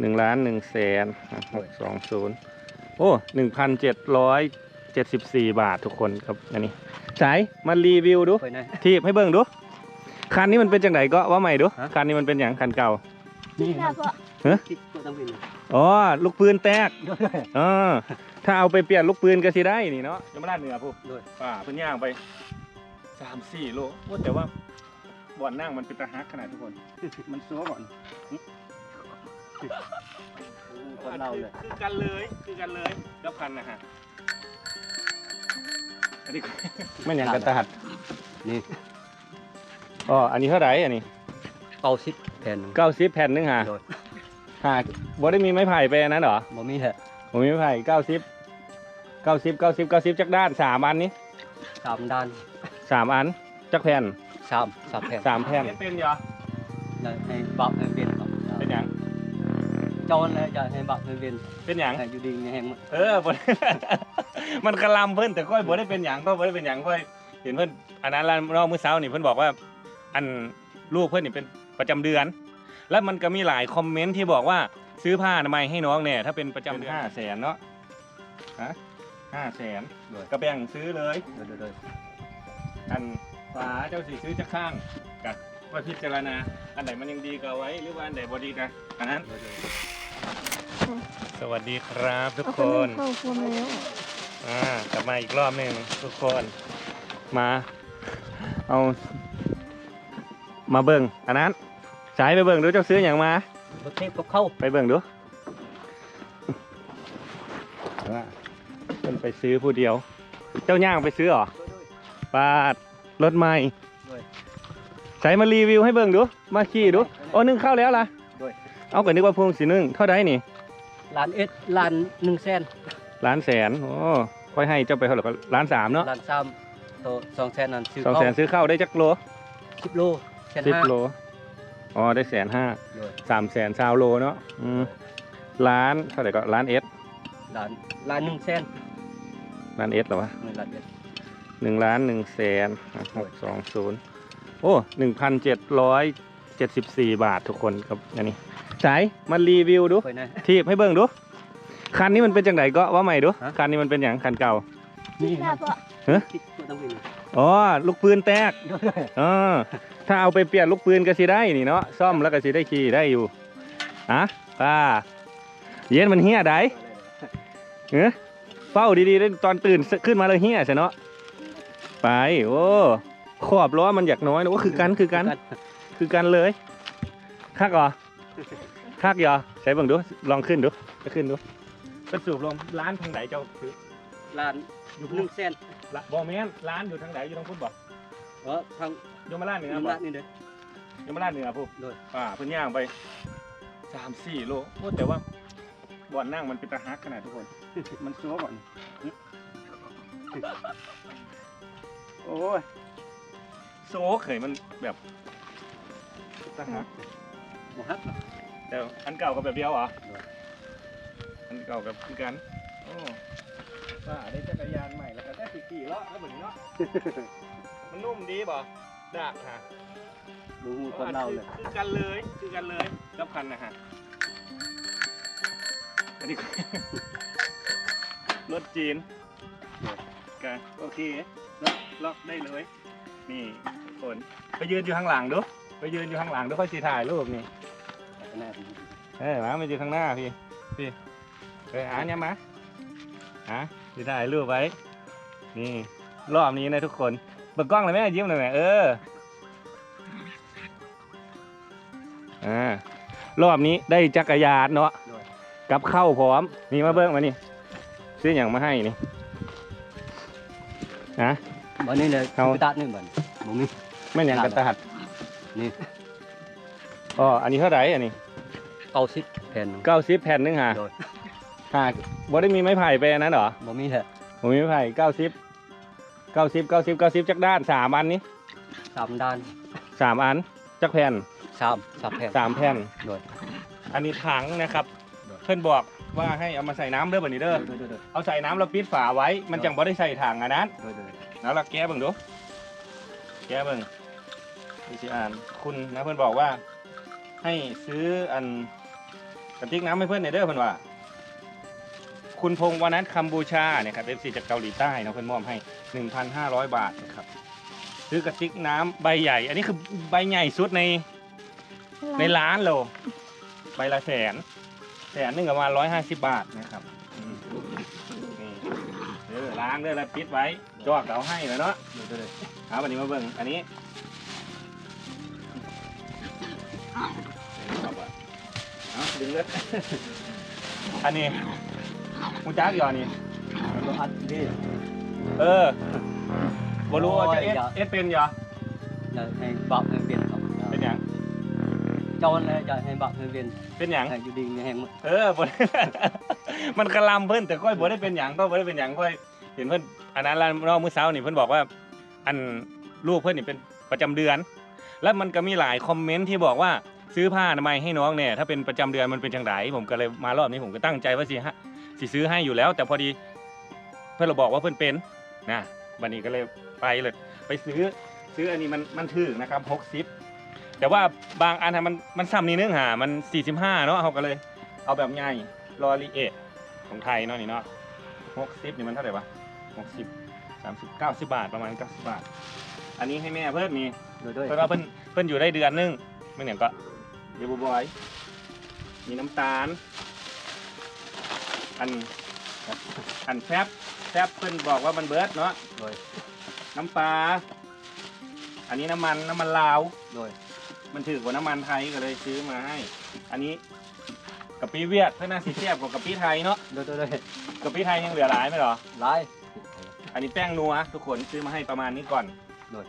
หนึ่งล้านหนึ่งแสนหกสองศูนย์โอ้หนึ่งพันเจ็ดร้อยเจ็ดสิบสี่บาททุกคนครับอันนี้สายมารีวิวดู ไปไหน ทีบให้เบิ่งดูคันนี้มันเป็นจังไดก็ว่าใหม่ดูฮะ คันนี้มันเป็นอย่างคันเก่า นี่ค่ะพ่อคิดตัวต้องเป็นอ๋อลูกปืนแตกด้วย เออถ้าเอาไปเปลี่ยนลูกปืนก็สิได้นี่เนาะยมราชเหนือปุ๊บด้วย ป่าเพิ่นย่างไปสามสี่โลโอ้แต่ว่าบ่อนนั่งมันเป็นตะฮักขนาดทุกคน มันซัวก่อน คนเราเลยคือกันเลยคือกันเลยกับคันนะฮะอันนี้ไม่อย่างกันตะหัดนี่อ๋ออันนี้เท่าไหร่อันนี้เก้าสิบแผ่นหนึ่งเก้าสิบแผ่นนึงฮะโดยหาบ่ได้มีไม้ไผ่ไปอันนั้นเหรอบ่มีแหละผมมีไม้ไผ่เก้าสิบเก้าสิบเก้าสิบเก้าสิบจักด้านสามอันนี้สามด้านสามอันจักแผ่นสามสามแผ่นสามแผ่นเป็นเหรอได้ให้บักให้เวียนครับเป็นหยังเจ้าเลยจะให้บักให้เวียนเป็นหยังให้อยู่ดีมีแห้งหมดเออบ่ มันกระลำเพิ่นแต่ค่อยบ่ได้เป็นหยังก็บ่ได้เป็นหยังค่อยเห็นเพิ่นอันนั้นแล้วรอบมื้อเช้านี่เพิ่นบอกว่า อันลูกเพิ่นนี่เป็นประจำเดือน แล้วมันก็มีหลายคอมเมนต์ที่บอกว่าซื้อผ้าอนามัยให้น้องเนี่ยถ้าเป็นประจำเดือนห้าแสนเนาะฮะห้าแสนโดยก็แบ่งซื้อเลยโดยโดยโดยอันฝาเจ้าสิซื้อจะข้างกับว่าพิจารณา อันไหนมันยังดีก็เอาไว้หรือว่าอันไหนบ่ดีก็อันนั้นโดยโดย สวัสดีครับทุกเอาคคนน เข้าครัวแล้วอ่ากลับมาอีกรอบหนึ่งทุกคน มา เอา มาเบิ่งอันนั้นสายไปเบิ่งดูเจ้าซื้ออย่างมารถเทพก็เข้าไปเบิ่งดูว่าเพิ่นไปซื้อผู้เดียว เจ้าย่างไปซื้อเหรอปาดรถใหม่ด้วยใช้มารีวิวให้เบิ่งดู มาขี่ดูโอ้นึ่งเข้าวแล้วล่ะ ด้วย เอาก็นึกว่าพวงสีนึ่งเท่าไดนี่ ล้านเอ็ดล้านหนึ่งแสนล้านแสนโอ้ค่อยให้เจ้าไปเท่าไหร่ก็ล้านสามเนาะล้านสามโตสองแสนนั่นซื้อสองเข้าแสนซื้อข้าวได้จักโลสิบโลแสนสิบห้าโลอ๋อได้แสนห้าโดยสามแสนซาวโลเนาะอืมล้านเท่าไหร่ก็ล้านเอสล้านล้านหนึ่งแสนล้านเอสเหรอวะหนึ่งล้านเอ็ดหนึ่งล้านหนึ่งแสนหกสองศูนย์โอ้หนึ่งพันเจ็ดร้อย เจ็ดสิบสี่บาททุกคนครับอันนี้สายมารีวิวดู ไปไหนทีบให้เบิ่งดู คันนี้มันเป็นจังไดก็ว่าใหม่ดู ฮะ คันนี้มันเป็นอย่างคันเก่า นี่ค่ะพ่อคิดตัวต้องเป็นอ๋อ ลูกปืนแตกด้วยเออถ้าเอาไปเปลี่ยนลูกปืนก็สิได้นี่เนาะ ซ่อมแล้วก็สิได้ขี่ได้อยู่อะป้า เย็นมันเฮียไดเออเฝ้าดีๆได้ตอนตื่นขึ้นมาเลยเฮียใช่เนาะ ไป โอ้ ขอบล้อมันอยากน้อยนะว่าคือกันคือกัน คือกันเลยคักเหรอคักเหรอใช้เบิ่งดูลองขึ้นดูไปขึ้นดูไปสูบลมร้านทางไหนเจ้าคือล้านอยู่หพุ่นึ่นงแสนละบ่แม่นร้านอยู่ทางไหนอยู่ทางพุ่นบ่เออทางยมราชเหนือน้ำบ่ลาดนี่เด้อ ยมราชเหนือพุ่นโดย อ่าเพิ่นย่างไปสามสี่โลโอ้แต่ว่าบ่อนนั่งมันเป็นตะฮักขนาดทุกคน มันซัวก่อนโอ้ยโซเขยมันแบบ ตะฮักหมฮักแต่อันเก่ากับแบบเดียวเหรอโดยอันเก่ากับคือกันโอ้ว่าได้จักรยานใหม่แล้วก็ได้ขี่ขี่เลาะแล้วเหมือนเนาะมันนุ่มดีบ่ดากฮะดูคนเราเลยคือกันเลยคือกันเลยกับคันนะฮะอันนี้รถจีนกันโอเคล็อกล็อกได้เลย นี่ทุกคนไปยืนอยู่ข้างหลังดู ไปยืนอยู่ข้างหลังดูค่อยสีถ่ายรูปนี่แน่ดีเอ้ยมามายืนข้างหน้าพี่พี่เอ้ยอ่านยังมาอะสีถ่ายรูปไว้ นี่รอบนี้นะทุกคนเปิดกล้องเลยไหมยิ้มหน่อยไหมเอออ่ารอบนี้ได้จักรยานเนาะด้วยกับเข้าวพร้อมนี่มาเบิ้งมานี่ซื้ออย่างมาให้นี่นะวันนี้เลยเอาไปตัดนี่บันบ่มีแม่นอย่างกระตัด นี่อ๋ออันนี้เท่าไหร่อันนี้เก้าสิบแผ่นหนึ่งเก้าสิบแผ่นนึงฮะโดยหากบ่ได้มีไม้ไผ่ไปอันนั้นเหรอบ่มีแหละผมมีไม้ไผ่เก้าสิบเก้าสิบเก้าสิบเก้าสิบจักด้านสามอันนี้สามด้านสามอันจักแผ่นสามสามแผ่นสามแผ่นโดยอันนี้ถังนะครับด้วยเพื่อนบอกว่าให้เอามาใส่น้ำเด้อบันนี้เด้อโดยโดยโดยเอาใส่น้ำแล้วปิดฝาไว้ มันจังบ่ได้ใส่ถังอันนั้นโดยโดยแล้วเราแก้เบิ่งดูแก้เบิ่ง ดิฉันอ่านคุณนะเพื่อนบอกว่า ให้ซื้ออันกระติกน้ำให้เพื่อนในเด้อเพื่อนว่า คุณพงษ์วนัทคัมบูชาเนี่ยครับเอฟซีจากเกาหลีใต้นะเพื่อนมอบให้ 1,500 บาทนะครับ ซื้อกระติกน้ำใบใหญ่ อันนี้คือใบใหญ่สุดในในร้านโลใบละแสน แสนหนึ่งประมาณร้อยห้าสิบบาทนะครับนี่เออล้างเด้อแล้วปิดไว้จอกเราให้แล้วเนาะเอาวันนี้มาเบิ่งอันนี้ ดึงเลยอันนี้มูจักอยู่อันนี้รถอัดนี่เออบ่รู้ว่าจะเอสโอ้ยอย่าเอสเป็นเหรอจะให้บักให้เวียนครับเป็นหยังเจ้าเลยจะให้บักให้เวียนเป็นหยังให้อยู่ดีมีแห้งหมดเออบ่ได้มันกระลำเพิ่นแต่ค่อยบ่ได้เป็นหยังก็บ่ได้เป็นหยังค่อยเห็นเพิ่นอันนั้นเราเมื่อเช้านี่เพิ่นบอกว่า อันลูกเพิ่นนี่เป็นประจำเดือน แล้วมันก็มีหลายคอมเมนต์ที่บอกว่า ซื้อผ้าอนามัยให้น้องเนี่ยถ้าเป็นประจำเดือนมันเป็นจังไดผมก็เลยมารอบนี้ผมก็ตั้งใจว่าสิฮะสิซื้อให้อยู่แล้ว แต่พอดีเพื่อนเราบอกว่าเพื่อนเป็นนะบันนี้ก็เลยไปเลย ไปซื้อซื้ออันนี้มันมันถึกนะครับหกสิบแต่ว่าบางอันน่ะมันมันซ้ำนี่นึงหามันสี่สิบห้าเนาะเขาก็เลยเอาแบบใหญ่ลอรีเอทของไทยเนาะนี่เนาะหกสิบนี่มันเท่าไหร่วะหกสิบสามสิบเก้าสิบบาทประมาณเก้าสิบบาท อันนี้ให้แม่เพิ่นนี่โดยโดยเพราะว่าเพิ่นเพิ่นอยู่ได้เดือนนึงไม่เนี่ยก็ เดบูบอยมีน้ำตาล อันอันแฟบแฟบเพิ่นบอกว่ามันเบิร์ดเนาะโดยน้ำปลา อันนี้น้ำมันน้ำมันลาวโดยมันถือกว่าน้ำมันไทยก็เลยซื้อมาให้ อันนี้กะปิเวียดเพื่อนน่าสิเทียบกับกะปิไทยเนาะโดยโดยโดยกะปิไทยยังเหลือหลายไหมเหรอหลายอันนี้แป้งนัวทุกคนซื้อมาให้ประมาณนี้ก่อนโดย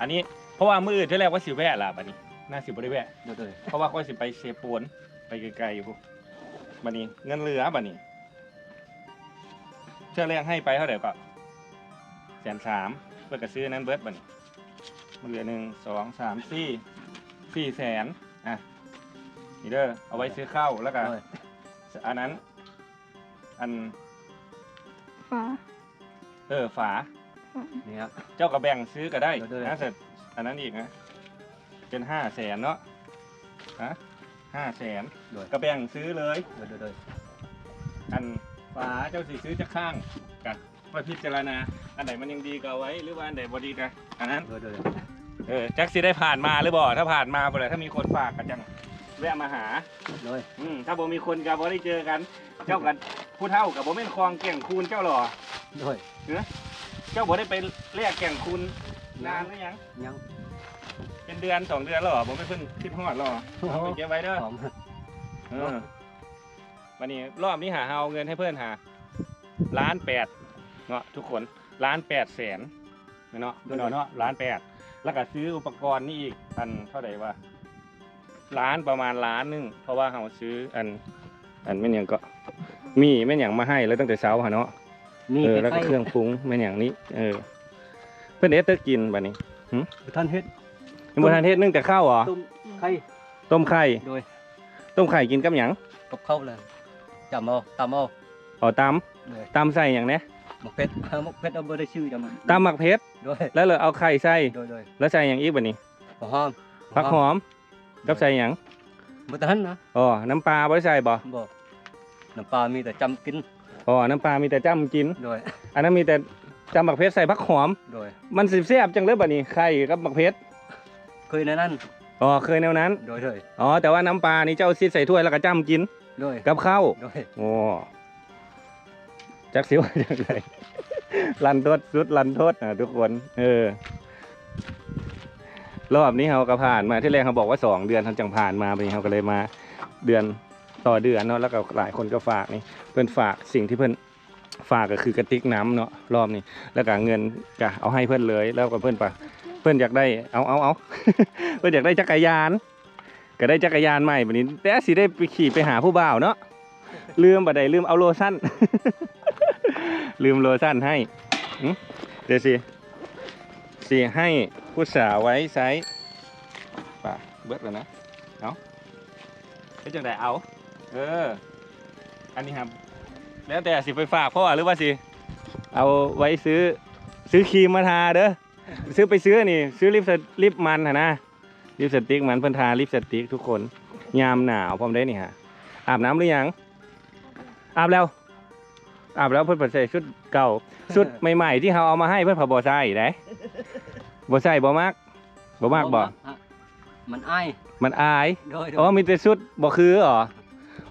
อันนี้เพราะว่ามืออื่นที่แรกว่าสิแวะล่ะบัดนี้ น่าสิบ่ได้แวะโดยโดยเพราะว่าค่อยสิไปเซปวนไปไกลๆอยู่พวกบัดนี้เงินเหลือบัดนี้เชื่อแรกให้ไปเท่าไหร่ก็แสนสามเพื่อกระซื้อนั้นเบิร์ดบัดนี้มันเหลือหนึ่งสองสามสี่สี่แสนอะนี่เด้อเอาไว้ซื้อข้าวแล้วก็โดยอันนั้น อันฟ้าเออฝานี่ครับเจ้ากระแบ่งซื้อก็ได้เดี๋ยวๆนะเสร็จอันนั้นอีกนะ เป็นห้าแสนเนาะฮะห้าแสนโดย กระแบ่งซื้อเลย โดยโดยโดยอันฝาเจ้าสิซื้อจะข้างกันไปพิจารณา อันไหนมันยังดีก็เอาไว้หรือว่าอันไหนบ่ดีก็อันนั้น โดยโดยเออจักสิได้ผ่านมาหรือบ่ถ้าผ่านมาบ่เลยถ้ามีคนฝากก็จังแวะมาหา โดยอืมถ้าบ่มีคนก็บ่ได้เจอกัน เจ้ากันผู้เฒ่ากับบ่แม่นคลองแก่งคูนเจ้าหรอโดยเจ้าบ่ได้ไปเรียกแก่งคูนนานหรือยังยัง เป็นเดือนสองเดือนแล้วเหรอผมไม่เพิ่งคิดฮอดหรอเอาไปเก็บไว้เด้อพร้อมเออวันนี้รอบนี้หาเอาเงินให้เพื่อนหาล้านแปดเนาะทุกคนล้านแปดแสนเนาะเนาะเนาะล้านแปดแล้วก็ซื้ออุปกรณ์นี่อีกอันเท่าไหร่วะล้านประมาณล้านหนึงเพราะว่าเราซื้ออัน อันแม่นหยังก็ มีแม่นหยังมาให้แล้วตั้งแต่เช้าหะเนาะมีเออไปแล้วก็ไข่เครื่องปรุงแม่นหยังนี้เออ เพื่อนเอสเตอร์กินบัดนี้ ท่านเฮ็ดยังบ่ทันเทศนึ่งแต่ข้าวเหรอต้มไข่ต้มไข่ โดยต้มไข่กินกับหยังกับข้าวเลยจำเอาตำเอา อ๋อตโดยำตำใส่อย่างเนี้ยหมกเพชรหมกเพชรเอาบ่ได้ชื่อจำมันตำหมักเพชรโดยแล้วเลยเอาไข่ใส่ โดยโดยแล้วใส่อย่างอีกบัดนี้หัวหอมผักหอม กับใส่หยังบ่ทันนะอ๋อ น้ำปลาบ่ได้ใส่บ่บ่น้ำปลามีแต่จำกิน อ๋อ น้ำปลามีแต่จ้ำกิน โดยอันนั้นมีแต่ จำหมักเพชรใส่ผักหอม โดย มันสิแซ่บจังเลยบัดนี้ไข่กับหมักเพชรเคยในนั้น อ๋อเคยแนวนั้น โดยโดยอ๋อแต่ว่าน้ำปลานี่เจ้าซิดใส่ถ้วยแล้วก็จ้ำกิน โดย กับข้าวโดย โอ้จักสิว่าจังไดลันทดสุดลันทดนะทุกคน เออ รอบนี้เราก็ผ่านมาที่แรกเขาบอกว่าสองเดือนเขาจังผ่านมาไปนี้เขาก็เลยมา เดือนต่อเดือนเนาะแล้วก็หลายคนก็ฝากนี่ เพื่อนฝากสิ่งที่เพื่อน ฝากก็คือกระติกน้ำเนาะรอบนี้แล้วก็เงินก็เอาให้เพื่อนเลย แล้วก็เพื่อนปะเพื่อนอยากได้เอาเอาเอาเพื่อนอยากได้จักรยาน ก็ได้จักรยานใหม่แบบนี้ แต่สิได้ไปขี่ไปหาผู้บ่าวเนาะลืมบัดใดลืมเอาโลชั่นลืมโลชั่นให้เดี๋ยวสิสิให้ผู้สาวไว้ใช้ป่ะเบิดแล้วนะเอาเฮ็ดจังไดเอา เออ อันนี้ครับ แล้วแต่สิไปฝากพ่อหรือว่าสิ เอาไว้ซื้อซื้อครีมมาทาเด้อซื้อไปซื้อนี่ ซื้อลิปสลิปมันหะนะลิปสติกมันเพิ่นทาลิปสติกทุกคนยามหนาวพร้อมได้นี่ฮะอาบน้ำหรือยังอาบแล้ว อาบแล้วเพิ่นเปิดใส่ชุดเก่าชุดใหม่ๆที่เขาเอามาให้เพิ่นผบ่ใส่ได้บ่ใส่บ่มักบ่มักบ่ฮะมันอายมันอายโดยโดอ๋อยมีแต่ชุดบ่คือเหรอ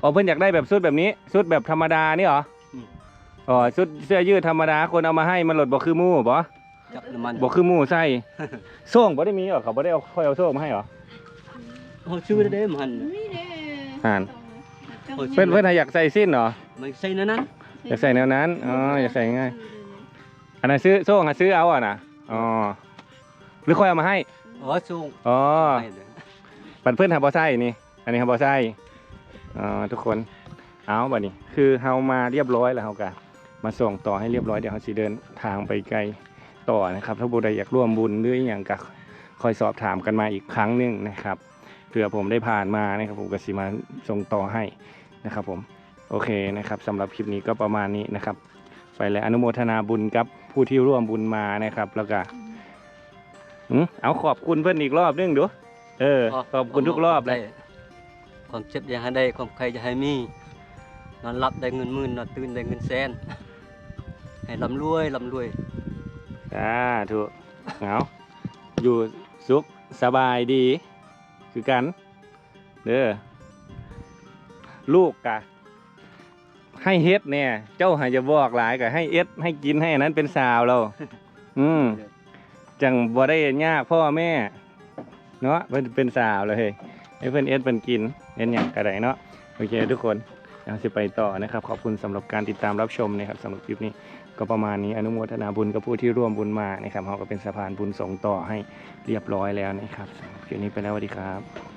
อ๋อเพิ่นอยากได้แบบชุดแบบนี้ชุดแบบธรรมดานี่เหรออมอ๋อชุดเสื้อยืดธรรมดาคนเอามาให้มันหลดบ่คือหมู่บ่จับน้ำมันบ่คือหมู่ใส่โซ่งบ่ได้มีเหรอเขาบ่ได้เอาค่อยเอาโซ่มาให้เหรอโอ้ชื่อได้มันนี่เด้อ่านโอ้ยเพิ่นเพิ่นอยากใส่สิ้นเหรอมันใส่นั่นนั้น อยากใส่แนวนั้นอ๋ออยากใส่ง่ายอันนั้นซื้อโซ่งอะซื้อเอาอะนะอ๋อหรือค่อยเอามาให้เออสูงอ๋อให้เลยปันเพื่อนหาบ่ใส่นี่อันนี้หาบ่ใส่ อ๋อทุกคนเอาบัดนี้ คือเฮามาเรียบร้อยแล้วเฮาก็มาส่งต่อให้เรียบร้อยเดี๋ยวเฮาสิเดินทางไปไกลต่อนะครับ ถ้าผู้ใดอยากร่วมบุญหรืออหย่างก็คอยสอบถามกันมาอีกครั้งหนึงนะครับเผื่อผมได้ผ่านมานะครับผมก็สิมาส่งต่อให้นะครับ ผมโอเคนะครับสำหรับคลิปนี้ก็ประมาณนี้นะครับ ไปแล้วอนุโมทนาบุญกับผู้ที่ร่วมบุญมานะครับ แล้วก็อืมเอาขอบคุณเพื่อนอีกรอบนึงดูเออขอบคุณทุกรอบเลยได้ ความเจ็บอย่าให้ได้ความใครจะให้มี นอนหลับได้เงินหมื่นนอนตื่นได้เงินแสน ให้ร่ำรวยร่ำรวยอ่าถูกเอาอยู่สุขสบายดี คือกัน เด้อลูกกะ ให้เฮ็ดเนี่ย เจ้าหาจะบอกหลายกะให้เอ็ดให้กินให้อันนั้นเป็นสาวเรา อืมจังบ่ได้ยากพ่อแม่ เนาะเพิ่นเป็นสาวเลยให้เพิ่นเอ็ดเพิ่นกิน เอ็นอย่างก็ไดเนาะโอเคทุกคนเดี๋ยวสิไปต่อนะครับ ขอบคุณสำหรับการติดตามรับชมนะครับสำหรับคลิปนี้ก็ประมาณนี้อนุโมทนาบุญกับผู้ที่ร่วมบุญมานะครับเราก็เป็นสะพานบุญส่งต่อให้เรียบร้อยแล้วนะครับคลิปนี้ไปแล้วสวัสดีครับ